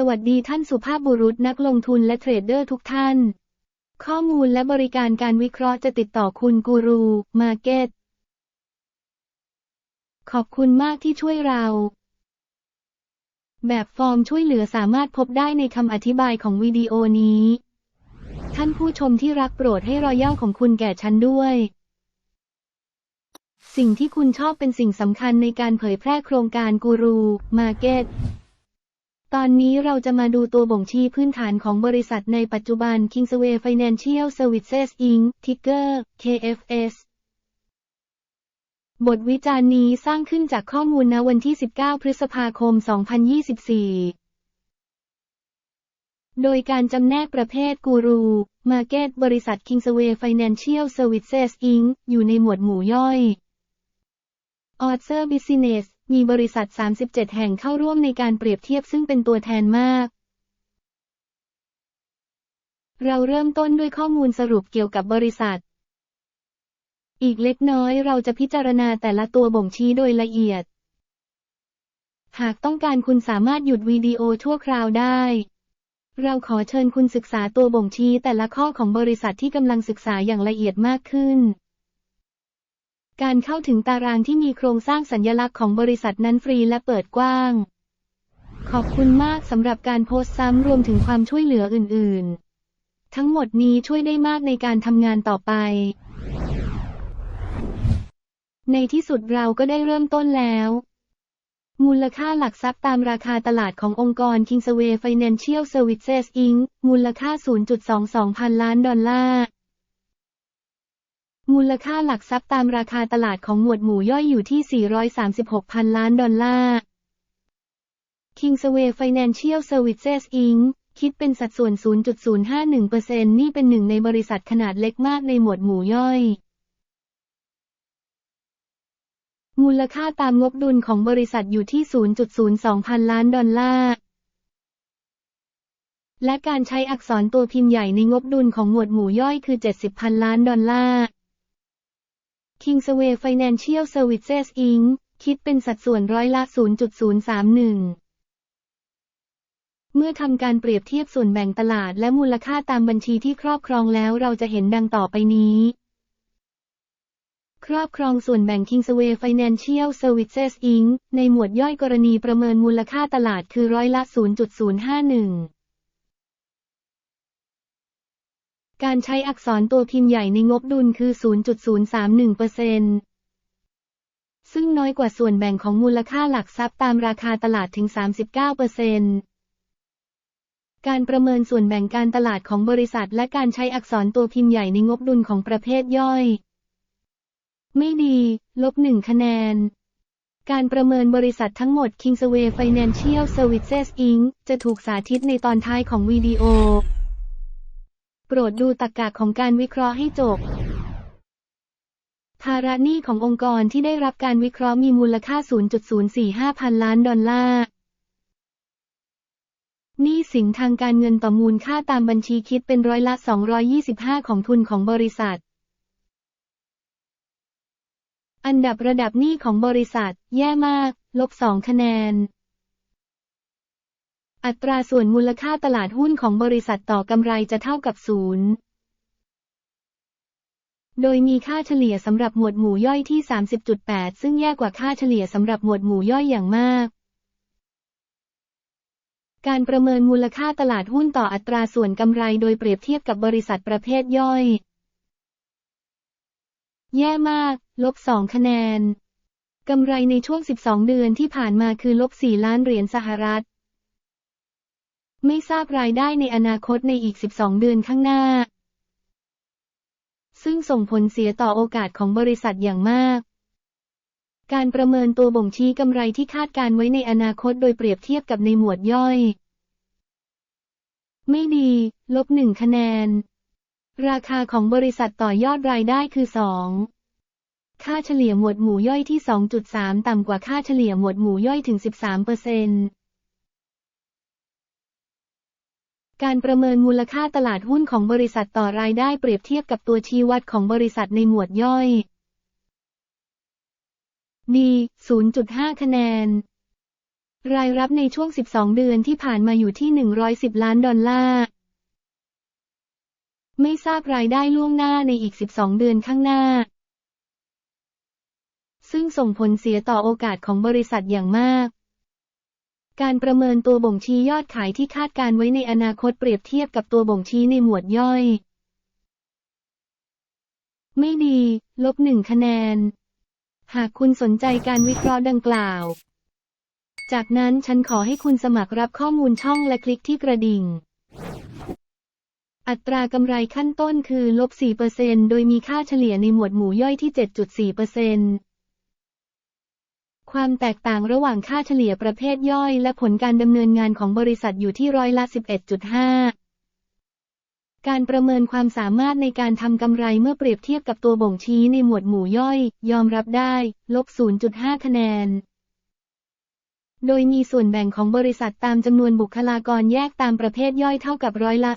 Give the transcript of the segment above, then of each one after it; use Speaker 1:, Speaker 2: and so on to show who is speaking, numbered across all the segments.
Speaker 1: สวัสดีท่านสุภาพบุรุษนักลงทุนและเทรดเดอร์ทุกท่าน ข้อมูลและบริการการวิเคราะห์จะติดต่อคุณกูรูมาเก็ตขอบคุณมากที่ช่วยเรา แบบฟอร์มช่วยเหลือสามารถพบได้ในคำอธิบายของวิดีโอนี้ ท่านผู้ชมที่รักโปรดให้รอยย่อของคุณแก่ฉันด้วย สิ่งที่คุณชอบเป็นสิ่งสำคัญในการเผยแพร่โครงการกูรูมาเก็ต ตอนนี้เราจะมาดูตัวบ่งชี้พื้นฐานของบริษัทในปัจจุบัน Kingsway Financial Services Inc. Ticker KFS บทวิจารณ์นี้สร้างขึ้นจากข้อมูลณวันที่ 19 พฤษภาคม 2024 โดยการจำแนกประเภทกูรู มาเก็ตบริษัท Kingsway Financial Services Inc. อยู่ในหมวดหมู่ย่อยออเซอร์บิสเนส มีบริษัท 37 แห่งเข้าร่วมในการเปรียบเทียบซึ่งเป็นตัวแทนมาก เราเริ่มต้นด้วยข้อมูลสรุปเกี่ยวกับบริษัท อีกเล็กน้อยเราจะพิจารณาแต่ละตัวบ่งชี้โดยละเอียด หากต้องการคุณสามารถหยุดวิดีโอชั่วคราวได้ เราขอเชิญคุณศึกษาตัวบ่งชี้แต่ละข้อของบริษัทที่กำลังศึกษาอย่างละเอียดมากขึ้น การเข้าถึงตารางที่มีโครงสร้างสัญญลักษณ์ของบริษัทนั้นฟรีและเปิดกว้าง ขอบคุณมากสำหรับการโพสต์ซ้ำรวมถึงความช่วยเหลืออื่น ๆ ทั้งหมดนี้ช่วยได้มากในการทำงานต่อไป ในที่สุดเราก็ได้เริ่มต้นแล้ว มูลค่าหลักทรัพย์ตามราคาตลาดขององค์กร Kingsway Financial Services Inc. มูลค่า 0.22 พันล้านดอลลาร์ มูลค่าหลักทรัพย์ตามราคาตลาดของหมวดหมู่ย่อยอยู่ที่ 436พันล้านดอลลาร์ Kingsway Financial Services Inc. คิดเป็นสัดส่วน 0.051%นี่เป็นหนึ่งในบริษัทขนาดเล็กมากในหมวดหมู่ย่อย มูลค่าตามงบดุลของบริษัทอยู่ที่ 0.02 พันล้านดอลลาร์ และการใช้อักษรตัวพิมพ์ใหญ่ในงบดุลของหมวดหมู่ย่อยคือ 70 พันล้านดอลลาร์ Kingsway Financial Services Inc. คิดเป็นสัดส่วนร้อยละ 0.031เมื่อทำการเปรียบเทียบส่วนแบ่งตลาดและมูลค่าตามบัญชีที่ครอบครองแล้วเราจะเห็นดังต่อไปนี้ ครอบครองส่วนแบ่ง Kingsway Financial Services Inc. ในหมวดย่อยกรณีประเมินมูลค่าตลาดคือร้อยละ 0.051 การใช้อักษรตัวพิมพ์ใหญ่ในงบดุลคือ 0.031%ซึ่งน้อยกว่าส่วนแบ่งของมูลค่าหลักทรัพย์ตามราคาตลาดถึง 39%การประเมินส่วนแบ่งการตลาดของบริษัท และการใช้อักษรตัวพิมพ์ใหญ่ในงบดุลของประเภทย่อย ไม่ดี ลบหนึ่งคะแนน การประเมินบริษัททั้งหมด Kingsway Financial Services Inc. จะถูกสาธิตในตอนท้ายของวิดีโอ โปรดดูตรรกะของการวิเคราะห์ให้จบ ภาระหนี้ขององค์กรที่ได้รับการวิเคราะห์มีมูลค่า 0.045 พันล้านดอลลาร์หนี้สินทางการเงินต่อมูลค่าตามบัญชีคิดเป็นร้อยละ 225 ของทุนของบริษัท อันดับระดับหนี้ของบริษัท แย่มาก ลบ 2 คะแนน อัตราส่วนมูลค่าตลาดหุ้นของบริษัทต่อกำไรจะเท่ากับศูนย์โดยมีค่าเฉลี่ยสำหรับหมวดหมู่ย่อยที่ 30.8 ซึ่งแย่กว่าค่าเฉลี่ยสำหรับหมวดหมู่ย่อยอย่างมาก การประเมินมูลค่าตลาดหุ้นต่ออัตราส่วนกำไรโดยเปรียบเทียบกับบริษัทประเภทย่อย แย่มาก ลบ 2 คะแนน กำไรในช่วง 12 เดือนที่ผ่านมาคือลบ 4 ล้านเหรียญสหรัฐ ไม่ทราบรายได้ในอนาคตในอีก 12 เดือนข้างหน้า ซึ่งส่งผลเสียต่อโอกาสของบริษัทอย่างมาก การประเมินตัวบ่งชี้กำไรที่คาดการไว้ในอนาคตโดยเปรียบเทียบกับในหมวดย่อย ไม่ดี ลบหนึ่งคะแนน ราคาของบริษัทต่อยอดรายได้คือ2ค่าเฉลี่ยหมวดหมู่ย่อยที่ 2.3 ต่ำกว่าค่าเฉลี่ยหมวดหมู่ย่อยถึง 13 เปอร์เซ็นต์ การประเมินมูลค่าตลาดหุ้นของบริษัทต่อรายได้เปรียบเทียบกับตัวชี้วัดของบริษัทในหมวดย่อยดี0.5 คะแนน รายรับในช่วง 12 เดือนที่ผ่านมาอยู่ที่ 110 ล้านดอลลาร์ ไม่ทราบรายได้ล่วงหน้าในอีก 12 เดือนข้างหน้า ซึ่งส่งผลเสียต่อโอกาสของบริษัทอย่างมาก การประเมินตัวบ่งชี้ยอดขายที่คาดการไว้ในอนาคตเปรียบเทียบกับตัวบ่งชี้ในหมวดย่อย ไม่ดี ลบหนึ่งคะแนน หากคุณสนใจการวิเคราะห์ดังกล่าว จากนั้นฉันขอให้คุณสมัครรับข้อมูลช่องและคลิกที่กระดิ่ง อัตรากำไรขั้นต้นคือลบ4%โดยมีค่าเฉลี่ยในหมวดหมู่ย่อยที่ 7.4% ความแตกต่างระหว่างค่าเฉลี่ยประเภทย่อย และผลการดำเนินงานของบริษัทอยู่ที่ร้อยละ 11.5 การประเมินความสามารถในการทำกำไรเมื่อเปรียบเทียบกับตัวบ่งชี้ในหมวดหมู่ย่อย ยอมรับได้ ลบ 0.5 คะแนน โดยมีส่วนแบ่งของบริษัทตามจำนวนบุคลากรแยกตามประเภทย่อยเท่ากับร้อยละ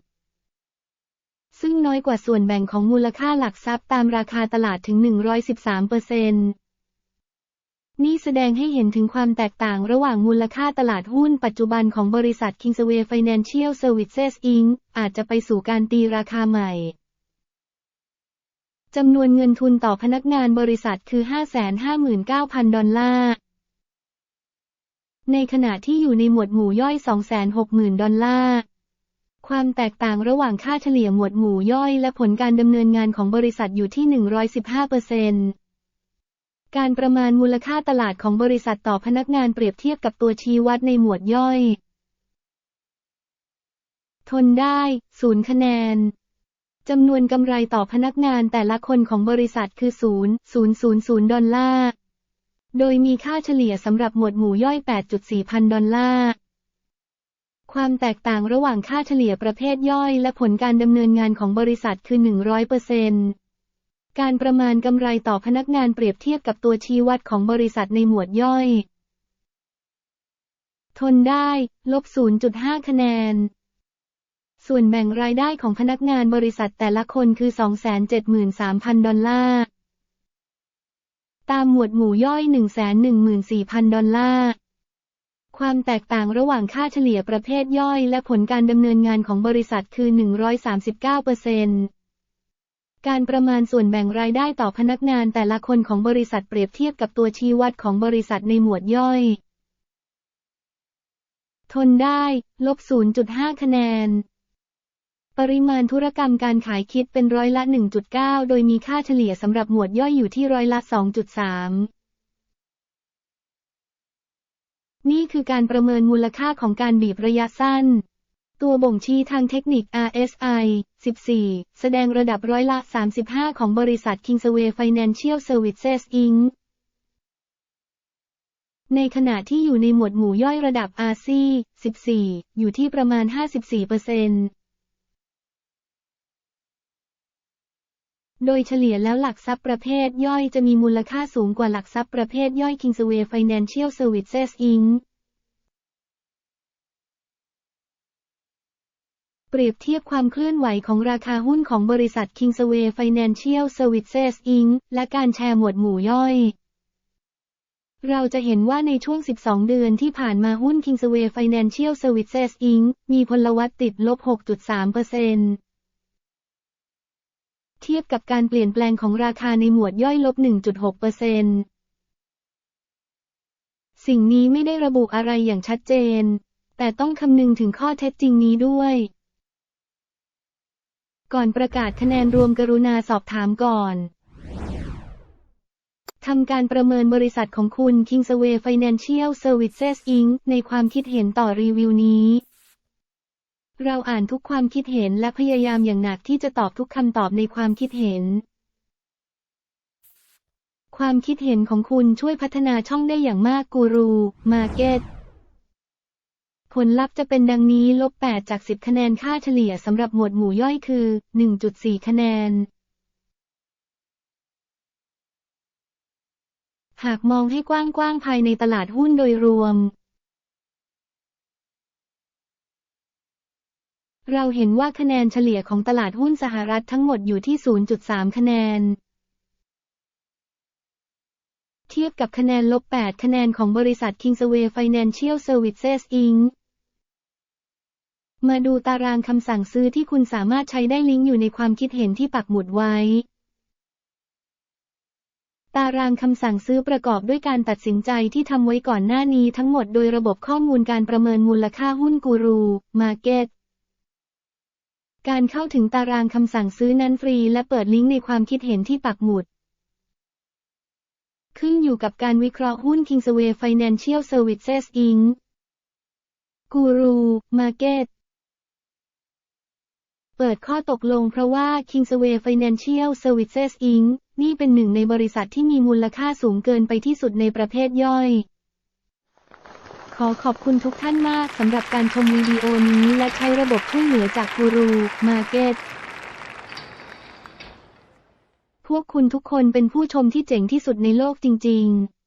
Speaker 1: 0.024ซึ่งน้อยกว่าส่วนแบ่งของมูลค่าหลักทรัพย์ตามราคาตลาดถึง 113 เปอร์เซ็นต์ นี่แสดงให้เห็นถึงความแตกต่างระหว่างมูลค่าตลาดหุ้นปัจจุบันของบริษัท Kingsway Financial Services Inc. อาจจะไปสู่การตีราคาใหม่จำนวนเงินทุนต่อพนักงานบริษัทคือ 559,000 ดอลลาร์ ในขณะที่อยู่ในหมวดหมู่ย่อย 260,000 ดอลลาร์ ความแตกต่างระหว่างค่าเฉลี่ยหมวดหมู่ย่อยและผลการดำเนินงานของบริษัทอยู่ที่ 115เปอร์เซ็นต์ การประมาณมูลค่าตลาดของบริษัทต่อพนักงานเปรียบเทียบกับตัวชี้วัดในหมวดย่อย ทนได้ ศูนย์คะแนน จำนวนกำไรต่อพนักงานแต่ละคนของบริษัทคือ 0 000 ดอลลาร์ โดยมีค่าเฉลี่ยสำหรับหมวดหมู่ย่อย 8.4 พันดอลลาร์ ความแตกต่างระหว่างค่าเฉลี่ยประเภทย่อยและผลการดำเนินงานของบริษัทคือ 100%เปอร์เซ็นต์ การประมาณกำไรต่อพนักงานเปรียบเทียบกับตัวชี้วัดของบริษัทในหมวดย่อย ทนได้ ลบ 0.5 คะแนน ส่วนแบ่งรายได้ของพนักงานบริษัทแต่ละคนคือ 273,000 ดอลลาร์ ตามหมวดหมู่ย่อย 114,000 ดอลลาร์ ความแตกต่างระหว่างค่าเฉลี่ยประเภทย่อยและผลการดำเนินงานของบริษัทคือ 139เปอร์เซ็นต์ การประมาณส่วนแบ่งรายได้ต่อพนักงานแต่ละคนของบริษัทเปรียบเทียบกับตัวชี้วัดของบริษัทในหมวดย่อย ทนได้ ลบ 0.5 คะแนน ปริมาณธุรกรรมการขายคิดเป็นร้อยละ 1.9 โดยมีค่าเฉลี่ยสำหรับหมวดย่อยอยู่ที่ร้อยละ 2.3นี่คือการประเมินมูลค่าของการบีบระยะสั้น ตัวบ่งชี้ทางเทคนิค RSI 14 แสดงระดับร้อยละ 35 ของบริษัท Kingsway Financial Services Inc. ในขณะที่อยู่ในหมวดหมู่ย่อยระดับ RC 14 อยู่ที่ประมาณ 54%โดยเฉลี่ยแล้วหลักทรัพย์ประเภทย่อยจะมีมูลค่าสูงกว่าหลักทรัพย์ประเภทย่อย Kingsway Financial Services Inc. เปรียบเทียบความเคลื่อนไหวของราคาหุ้นของบริษัท Kingsway Financial Services Inc. และการแชร์หมวดหมู่ย่อย เราจะเห็นว่าในช่วง 12 เดือนที่ผ่านมาหุ้น Kingsway Financial Services Inc. มีพลวัตติดลบ 6.3%เทียบกับการเปลี่ยนแปลงของราคาในหมวดย่อยลบ 1.6%สิ่งนี้ไม่ได้ระบุอะไรอย่างชัดเจน แต่ต้องคำนึงถึงข้อเท็จจริงนี้ด้วย ก่อนประกาศคะแนนรวมกรุณาสอบถามก่อนทำการประเมินบริษัทของคุณ Kingsway Financial Services Inc. ในความคิดเห็นต่อรีวิวนี้ เราอ่านทุกความคิดเห็นและพยายามอย่างหนักที่จะตอบทุกคำตอบในความคิดเห็น ความคิดเห็นของคุณช่วยพัฒนาช่องได้อย่างมากกูรูมาเก็ต ผลลัพธ์จะเป็นดังนี้ลบ 8 จาก 10 คะแนนค่าเฉลี่ยสำหรับหมวดหมู่ย่อยคือ 1.4 คะแนน หากมองให้กว้างๆภายในตลาดหุ้นโดยรวม เราเห็นว่าคะแนนเฉลี่ยของตลาดหุ้นสหรัฐทั้งหมดอยู่ที่ 0.3 คะแนนเทียบกับคะแนนลบ 8 คะแนนของบริษัท Kingsway Financial Services Inc. มาดูตารางคำสั่งซื้อที่คุณสามารถใช้ได้ลิงก์อยู่ในความคิดเห็นที่ปักหมุดไว้ ตารางคำสั่งซื้อประกอบด้วยการตัดสินใจที่ทำไว้ก่อนหน้านี้ทั้งหมดโดยระบบข้อมูลการประเมินมูลค่าหุ้นกูรูมาร์เก็ตการเข้าถึงตารางคำสั่งซื้อนั้นฟรี และเปิดลิงก์ในความคิดเห็นที่ปักหมุด ขึ้นอยู่กับการวิเคราะห์หุ้น Kingsway Financial Services Inc. กูรูมาร์เก็ต เปิดข้อตกลงเพราะว่า Kingsway Financial Services Inc. นี่เป็นหนึ่งในบริษัทที่มีมูลค่าสูงเกินไปที่สุดในประเภทย่อย ขอขอบคุณทุกท่านมากสำหรับการชมวิดีโอนี้และใช้ระบบช่วยเหลือจากกูรูมาเก็ตพวกคุณทุกคนเป็นผู้ชมที่เจ๋งที่สุดในโลกจริง ๆ